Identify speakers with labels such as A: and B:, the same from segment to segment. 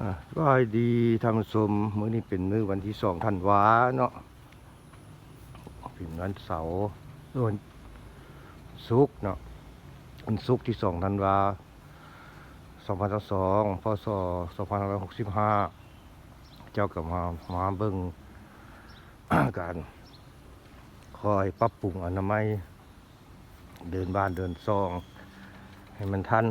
A: อ่าก็ให้ดีทำสมมื้อนี้เป็นมื้อวันที่สองธันวาเนาะเป็นวันเสาร์วันศุกร์เนาะวันศุกร์ที่สองธันวาสองพันสองพศสองพันห้าร้อยหกสิบห้าเจ้ากับมามาเบิ่งการคอยปรับปรุงอนามัยเดินบ้านเดินซอง ให้มันทัน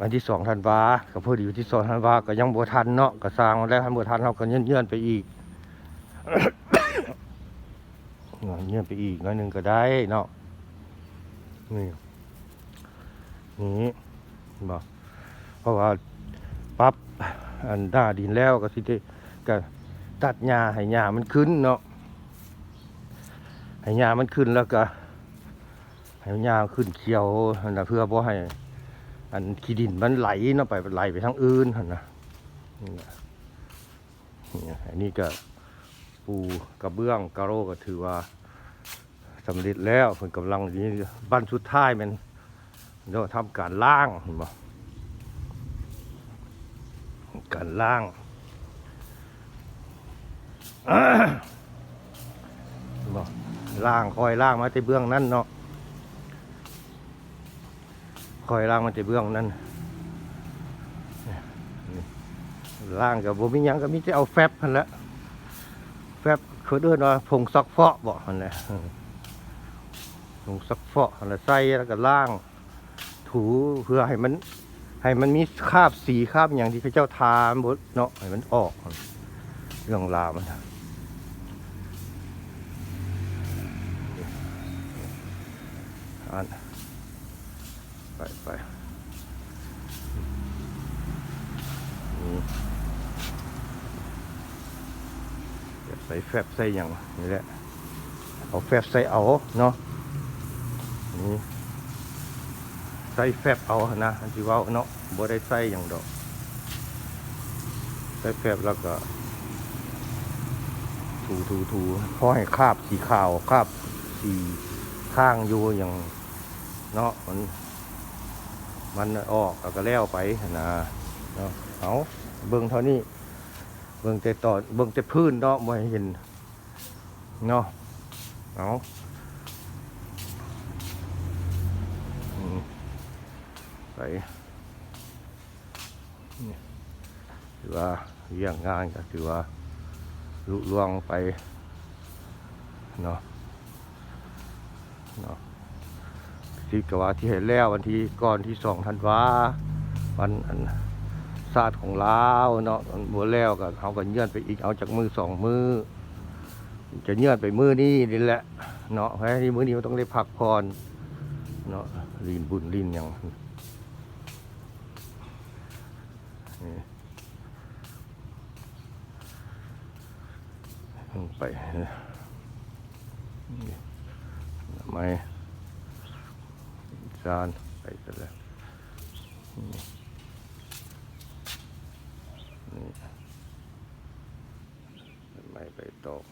A: วันที่สองธันวาก็พอดีวันที่สองธันวาก็ยังบัวทันเนาะก็สร้างมาแล้วทันบัวทันเราก็เงื่อนๆไปอีกเงื่อนไปอีกน้อยหนึ่งก็ได้เนาะนี่นี่บอกเพราะว่าปรับอันหน้าดินแล้วก็สิก็ตัดหญ้าให้หญ้ามันขึ้นเนาะให้หญ้ามันขึ้นแล้วก็ให้หญ้าขึ้นเขียวนั่นนะเพื่อบ่ให้ อันขี้ดินมันไหลเนาะไปไหลไปทางอื่นนะนี่อันนี้ก็ปูกระเบื้องกระโรก็ถือว่าสำเร็จแล้วเพิ่นกำลังนี้บ้านสุดท้ายมันเดี๋ยวทำการล่างเห็นบ่การล่างเห็นบ่ล่างคอยล่างมาที่เบื้องนั้นเนาะ คอยล่างมันจะเบื้องนั่นล่างกับบ่มียังก็มีแต่เอาแฟบพันละแฟบเขาเดินว่าผงซักเฟาะบอกมันแหละผงซักเฟาะหั่นละใส่แล้วก็ล่าง ถูเพื่อให้มันให้มันมีคราบสีคราบอย่างที่พระเจ้าทานบดเนาะให้มันออก เรื่องราวมันอัน ไปไปนี่จะใส่แฟบใส่อย่างนี่แหละเอาแฟบใส่เอาเนาะนี่ใส่แฟบเอาหั่นนะอันที่เว่าเนาะบ่ได้ใส่อย่างดอกใส่แฟบแล้วก็ถูถูถูพอให้คราบสีขาวคราบสีข้างอยู่อย่างเนาะมัน มันออกแล้วก็แล้วไปนะเนาะเอาเบิ่งเท่านี้ เบิ่งแต่ต่อเบิ่งแต่พื้นเนาะบ่ให้เห็นเนาะเอาไปถือว่าเรื่องงานก็ถือว่าลุล่วงไปเนาะเนาะ ที่กว่าที่เห็นแล้ววันที่ก่อนที่สองธันวาวันอันศาสตร์ของลาวเนาะมันบัวแล้วก็เขาก็เงื่อนไปอีกเอาจากมือสองมือจะเงื่อนไปมือนี้นี่แหละเนาะเพราะฉะนั้นมือนี้มันต้องได้พักผ่อนเนาะลินบุญลินอย่างลงไปไม่ ไปตก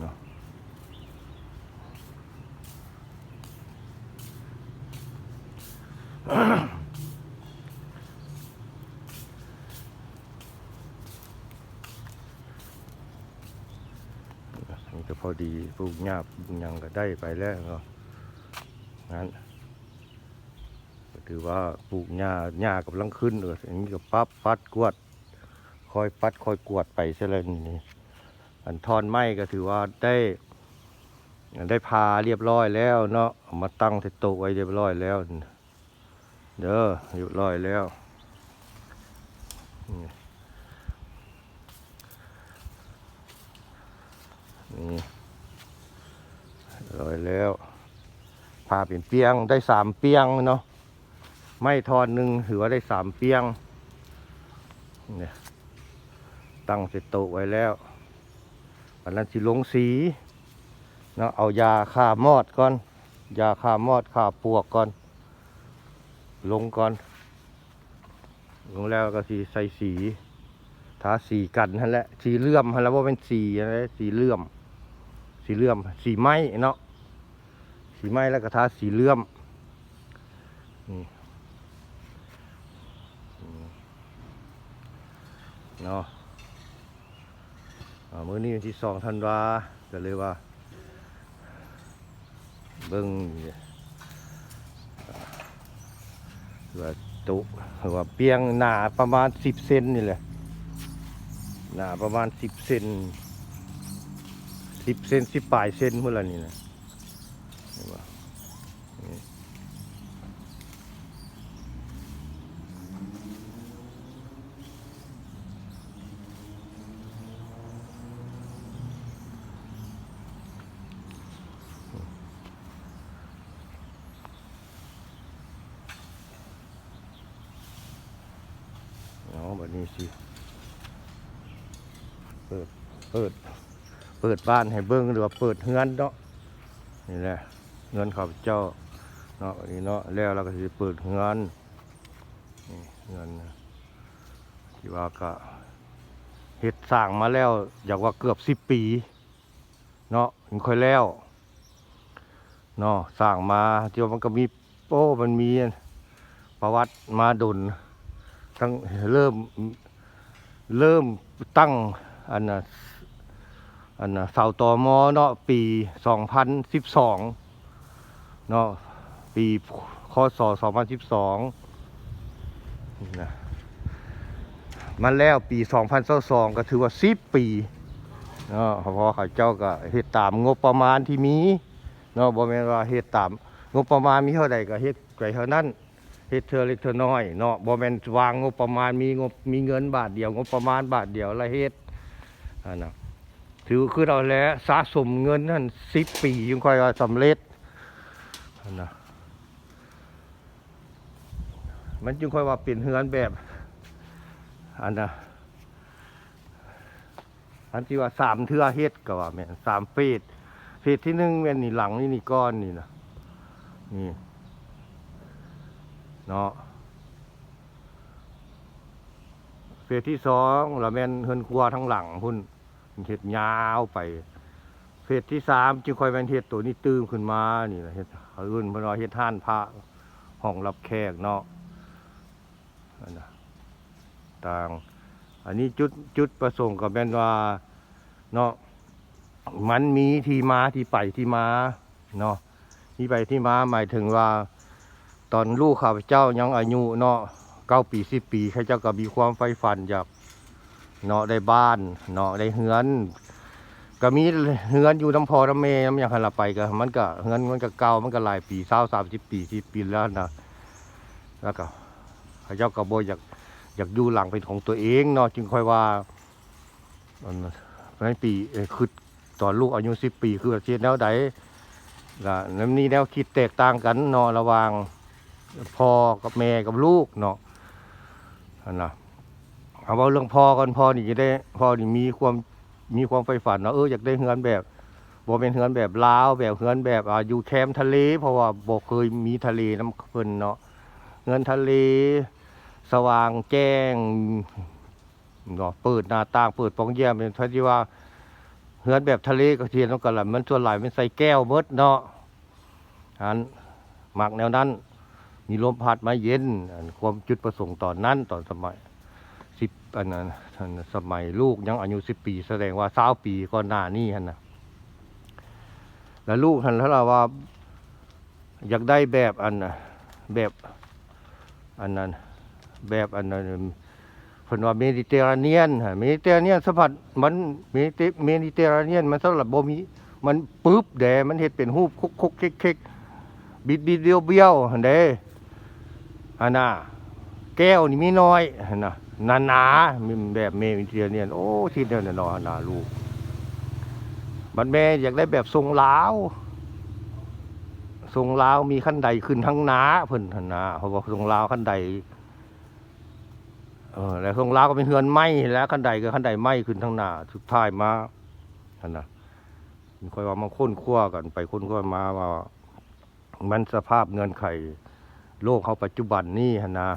A: เนาะนี่ก็พอ ดีปลูกหญ้าปลูกยังก็ได้ไปแล้วเนาะงั้นถือว่าปลูกหญ้าหญ้ากำลังขึ้นเลยอันนี้ก็ปั๊บปัดกวดคอยปัดคอยกวดไปเสียเลยนี่อันทอนไม้ก็ถือว่าได้ได้พาเรียบร้อยแล้วเนาะมาตั้งที่โตไว้เรียบร้อยแล้ว เด้อเรียบร้อยแล้วนี่นี่เร้อยแล้วพาเป็นเปียงได้สามเปียงเนาะไม่ทอนหนึ่งถือว่าได้สามเปียงเนี่ยตั้งเสร็จโตไว้แล้วอันนั้นสิลงสีเนาะเอายาฆ่ามอดก่อนยาฆ่ามอดฆ่าปวกก่อน ลงก่อน ลงแล้วก็สีใส่สีทาสีกันนั่นแหละสีเลื่อมนั่นแล้วว่าเป็นสีอะไรสีเลื่อม สีเลื่อมสีไม้เนาะ สีไม้แล้วก็ทาสีเลื่อมนี่อืมเนาะอ่ามื้อนี้วันที่สองธันวาก็เลยว่า เบิ่งว่าตุหรือว่าเปียงหนาประมาณสิบเซนนี่แหละหนาประมาณสิบเซนสิบเซนสิบปลายเซนเมื่อไรนี่นะ ห็นบ่นี่เอาแบบนี้สิเปิด เปิด เปิดบ้านให้เบิ้งหรือว่าเปิดเฮือนเนาะนี่แหละ เงินข้าพเจ้าเนาะนนี้เนาะแล้วเราก็จะเปิดเงินนี่เงินที่ว่าก็เฮ็ดสร้างมาแล้วอยากว่าเกือบสิบปีเนาะถึงค่อยแล้วเนาะสร้างมาที่ว่ามันก็มีโอ้มันมีประวัติมาดุนตั้งเริ่มเริ่มตั้งอันน่ะอันน่ะเสาต่อมอเนาะปี 2012 เนาะปีคศ2012นะมันแล้วปี 2022ก็ถือว่า10ปีเนาะเพราะเขาเจ้าก็เฮ็ดตามงบประมาณที่มีเนาะบ่แม่นว่าเฮ็ดตามงบประมาณมีเท่าใดก็เฮ็ดไปเท่านั้นเฮ็ดเทื่อเล็กเทื่อน้อยเนาะบ่แม่นวางงบประมาณมีงบมีเงินบาทเดียวงบประมาณบาทเดียวล้วเฮ็ดอันน่ะถือคือเราแล้วสะสมเงินนั่นสิบปียังค่อยว่าสำเร็จ นั่นนะมันจึงค่อยว่าเป็นเฮือนแบบอันนะอันที่ว่าสามเทือเฮ็ดก็ว่าแม่นสามเฟสเฟสที่หนึ่งแม่นนี่หลังนี่นี่ก้อนนี่นะนี่เนาะเฟสที่สองล้วแม่นเฮือนครัวทั้งหลังพุ่นเห็ดยาวไป เฟสที่สามจึงคอยเป็นเห็ดตัวนี้ตื้มขึ้นมานี่นะเห็ดเขาอื่นพนว่าเห็ดห้านพระห้องรับแขกเนาะนั่นะต่าง อันนี้จุดจุดประสงค์กับเป็นว่าเนาะมันมีที่มาที่ไปที่มาเนาะที่ไปที่มาหมายถึงว่า ตอนลูกข้าพเจ้ายังอายุเนาะเก้าปีสิบปีข้าเจ้าก็มีความใฝ่ฝันอยากเนาะได้บ้านเนาะได้เฮือน ก็มีเฮือนอยู่น้ำพอน้ำเมน้ำอย่างหันละไปก็มันก็เฮือนมันก็เก่ามันก็หลายปีเศร้าสามสิบปีที่ปีแล้วนะแล้วก็เขาเจ้าก็บอยากอยากอยู่หลังเป็นของตัวเองเนาะจึงค่อยว่าอันในปีคือตอนลูกอายุสิบปีคือเชียแนวใดก็น้ำนี้แนวคิดแตกต่างกันเนาะระหว่างพ่อกับแม่กับลูกเนาะอันนะเอาว่าเรื่องพ่อก่อนพ่อนี่จะได้พ่อนี่มีความ มีความใฝ่ฝันเนาะเอออยากได้เฮือนแบบบ่เป็นเฮือนแบบลาวแบบเฮือนแบบอ่าอยู่แคมป์ทะเล เพราะว่าบ่เคยมีทะเลน้ำเพิ่นเนาะเฮือนทะเล สว่างแจ้งเนาะเปิดหน้าต่างเปิดปองแย้มเป็นที่ว่าเฮือนแบบทะเลก็เทียนต้องกันละมันส่วนหลายมันใส่แก้วเบิดเนาะอันหมักแนวนั้น มีลมพัดมาเย็นอันความจุดประสงค์ตอนนั้นตอนสมัย สิบอันนั้นสมัยลูกยังอายุสิบปี แสดงว่าสาวปีก่อนหน้านี้ฮันนะแล้วลูกฮันถ้าเราว่า อยากได้แบบอันน่ะแบบอันนั้นแบบอันนั้นเพิ่นว่าเมดิเตอร์เรเนียนฮะเมดิเตอร์เรเนียนสัมผัสมันเมดิเมดิเตอร์เรเนียนมันสำหรับบ่มีมันปึ๊บแดมันเฮ็ดเป็นรูปคุกคุกคิกเคิกบิดบิดเบี้ยวเบี้ยวเด้อันน่ะแก้วนี่มีน้อยนะ หนาหนามีแบบเมวินเทียเนี่ยโอ้ที่เดียวเนี่ยนอนหนาลูกบัดแม่อยากได้แบบทรงลาวทรงลาวมีขั้นใดขึ้นทั้งหนาเพิ่นหั่นนาเพราะว่าทรงลาวขั้นใดเออแล้วทรงลาวก็เป็นเฮือนไม้แล้วขั้นใดก็ขั้นใดไม้ขึ้นทั้งหนาสุดท้ายมาหั่นนะมีค่อยว่ามาค้นคว้ากันไปค้นคว้ามาว่า มันสภาพเงินไขโลกเขาปัจจุบันนี่ฮะนะ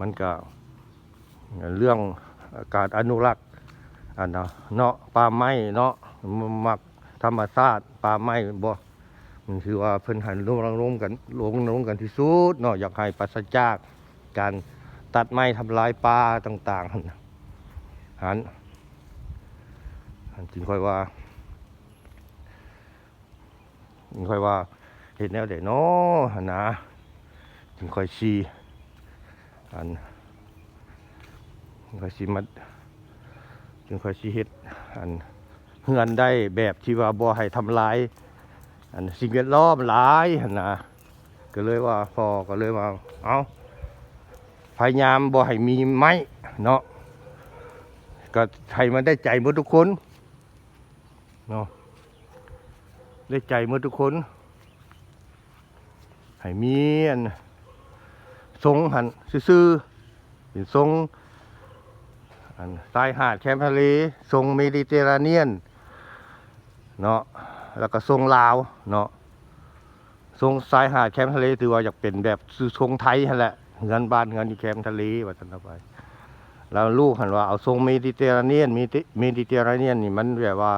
A: มันก็ เรื่องการอนุรักษ์อันนะเนาะป่าไม้เนาะมักธรรมชาติป่าไม้บ่นี่คือว่าเพิ่นหันร่วมร่วมกันร่วมร่วมกันที่สุดเนาะอยากให้ปราศจากการตัดไม้ทำลายป่าต่างๆหันหันจึงค่อยว่าจึงค่อยว่าเห็นแนวเด็เนาะนนะจึงค่อยชี้อัน จึงค่อยชี้มัดจึงค่อยชี้เฮ็ดอันเฮือนได้แบบที่ว่าบ่ให้ทำลาย อันสิ่งแวดล้อมหลายหั่นนะก็เลยว่าพอก็เลยว่าเอาพยายามบ่ให้มีไม้เนาะก็ให้มันได้ใจหมดทุกคนเนาะได้ใจหมดทุกคนให้มีอันทรงหันซื่อๆเป็นทรง ชายหาดแคมป์ทะเลทรงเมดิเตอร์เรเนียนเนาะแล้วก็ทรงลาวเนาะทรงชายหาดแคมป์ทะเลถือว่าอยากเป็นแบบทรงไทยนั่แหละเงินบ้านเงินอยู่แคมป์ทะเลว่าท่านเอาไปแล้วลูกหันว่าเอาทรงเมดิเตอร์เรเนียนมีเมดิเตอร์เรเนียนนี่มันแบบว่า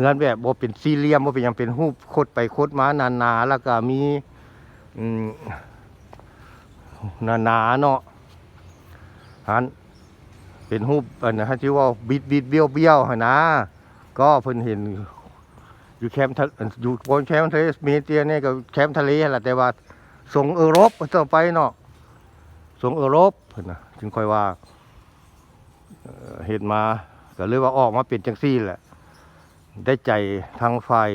A: เงินแบบบ่เป็นสี่เหลี่ยมบ่เป็นยังเป็นรูปโคดไปโคดมาหนาๆแล้วก็มีอืมหนาๆเนาะหัน เป็นรูปอันนะฮะที่ว่าบิดบิดเบี้ยวเบี้ยวๆหั่นะ ก็เพิ่นเห็นอยู่แคมป์ทะอยู่บนแคมป์ทะเลเมเตียเนี่ยก็แคมป์ทะเลแหละแต่ว่าส่งเอโรปต่อไปเนาะส่งเอโรปเพิ่นนะจึงค่อยว่าเห็นมาก็เลยว่าออกมาเป็นจังซี่แหละ ได้ใจทางฝ่าย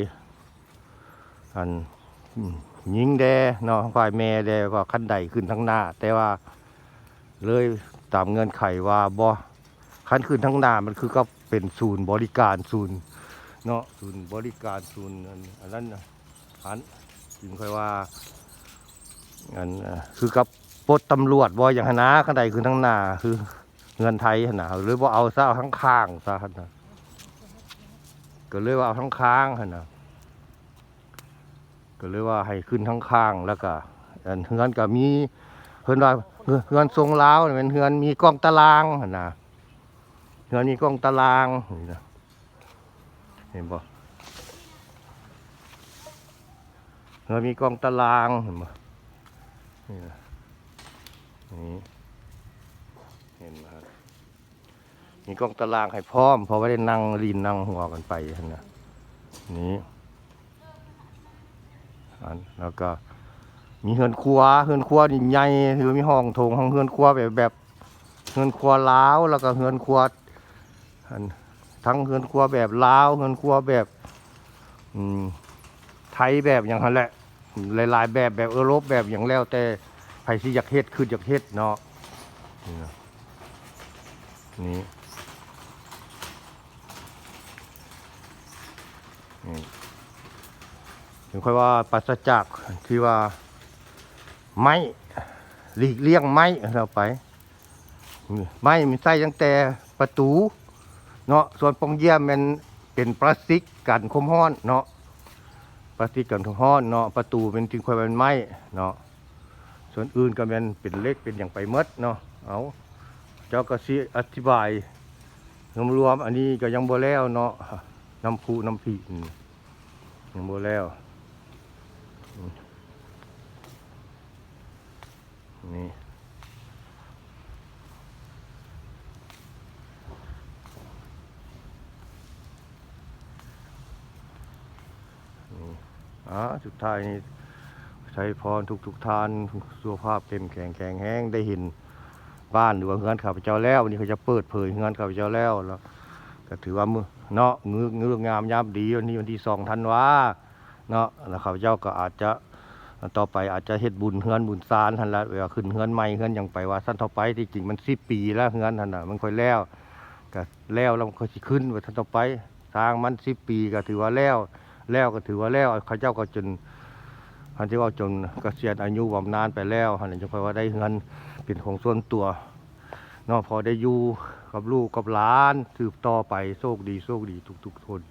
A: อันอืมหญิงแดเนาะฝ่ายแม่แดก็ขั้นใดขึ้นทั้งหน้า แต่ว่าเลยตามเงื่อนไขว่าบ่ ขั้นขึ้นทั้งหน้ามันคือก็เป็นศูนย์บริการศูนย์เนาะศูนย์บริการศูนย์อันนั้นน่ะอันจึงค่อยว่าอันคือกับปดตำรวจบ่อย่างหนนาขันใดคือทั้งหน้าคือเงินไทยหนนาหรือว่าเอาซะเอาทั้งข้างซะหั่นะก็เลยว่าเอาทั้งข้างหันนะก็เลยว่าให้ขึ้นทั้งข้างแล้วก็อันเฮือนก็มีเพิ่นว่าเฮือนทรงล้าวเป็นเฮือนมีกล้องตารางหันนะ เฮือนมีกล้องตารางนี่นะเห็นบ่เรามีกล้องตารางเห็นบ่นี่นะนี่เห็นไหมครับมีกล้องตารางให้พร้อมเพราะว่าได้นั่งลีนนั่งหัวกันไปนะนี่อันแล้วก็มีเฮือนครัวเฮือนครัวนี่ใหญ่คือมีห้องโถงห้องเฮือนครัวแบบแบบเฮือนครัวลาวแล้วก็เฮือนครัว อันทั้งเฮือนครัวแบบลาวเฮือนครัวแบบไทยแบบอย่างนั้นแหละ หลาย ๆ แบบแบบเออโรปแบบอย่างแล้ว แต่ไผสิอยากเฮ็ดคืออยากเฮ็ดเนาะนี่นะนี่นี่ถึงค่อยว่าปราศจากที่ว่าไม้หลีกเลี่ยงไม้เราไปไม้มีใส่ตั้งแต่ประตู เนาะส่วนปองเยี่ยมมันเป็นพลาสติกกันคมห้อนเนาะพลาสติกกันคมห้อนเนาะประตูเป็นจึงค่อยเป็นไม้เนาะส่วนอื่นก็เป็นเป็นเล็กเป็นอย่างไปหมดเนาะเอาเจ้าก็สิอธิบายรวมๆอันนี้ก็ยังบ่แล้วเนาะน้ำพุน้ำผียังบ่แล้วนี่ อ่าสุดท้ายนี่ใช้พรทุกทุกทานสุขภาพเต็มแข็งแข็งแห้งได้เห็นบ้านหรือว่าเฮือนข้าพเจ้าแล้ววันนี้เขาจะเปิดเผยเฮือนข้าพเจ้าแล้วแล้วก็ถือว่ามือเนาะเงือเงืองามยามดีวันนี้วันที่สองธันวาเนาะแล้วข้าพเจ้าก็อาจจะต่อไปอาจจะเฮ็ดบุญเฮือนบุญซานทันละเวลาขึ้นเฮือนใหม่เฮือนยังไปว่าสั้นต่อไปที่จริงมันสิปีแล้วเฮือนทันน่ะมันค่อยแล้วก็แล้วแล้วค่อยสิขึ้นว่าท่านต่อไปทางมันสิปีก็ถือว่าแล้ว แล้วก็ถือว่าแล้วเขาเจ้าก็จนฮันที่ว่าจนเกษียณอายุบำนาญไปแล้วหันจะคอยว่าได้เงินเป็นของส่วนตัวนอกพอได้อยู่กับลูกกับหลานสืบต่อไปโชคดีโชคดีทุกๆคน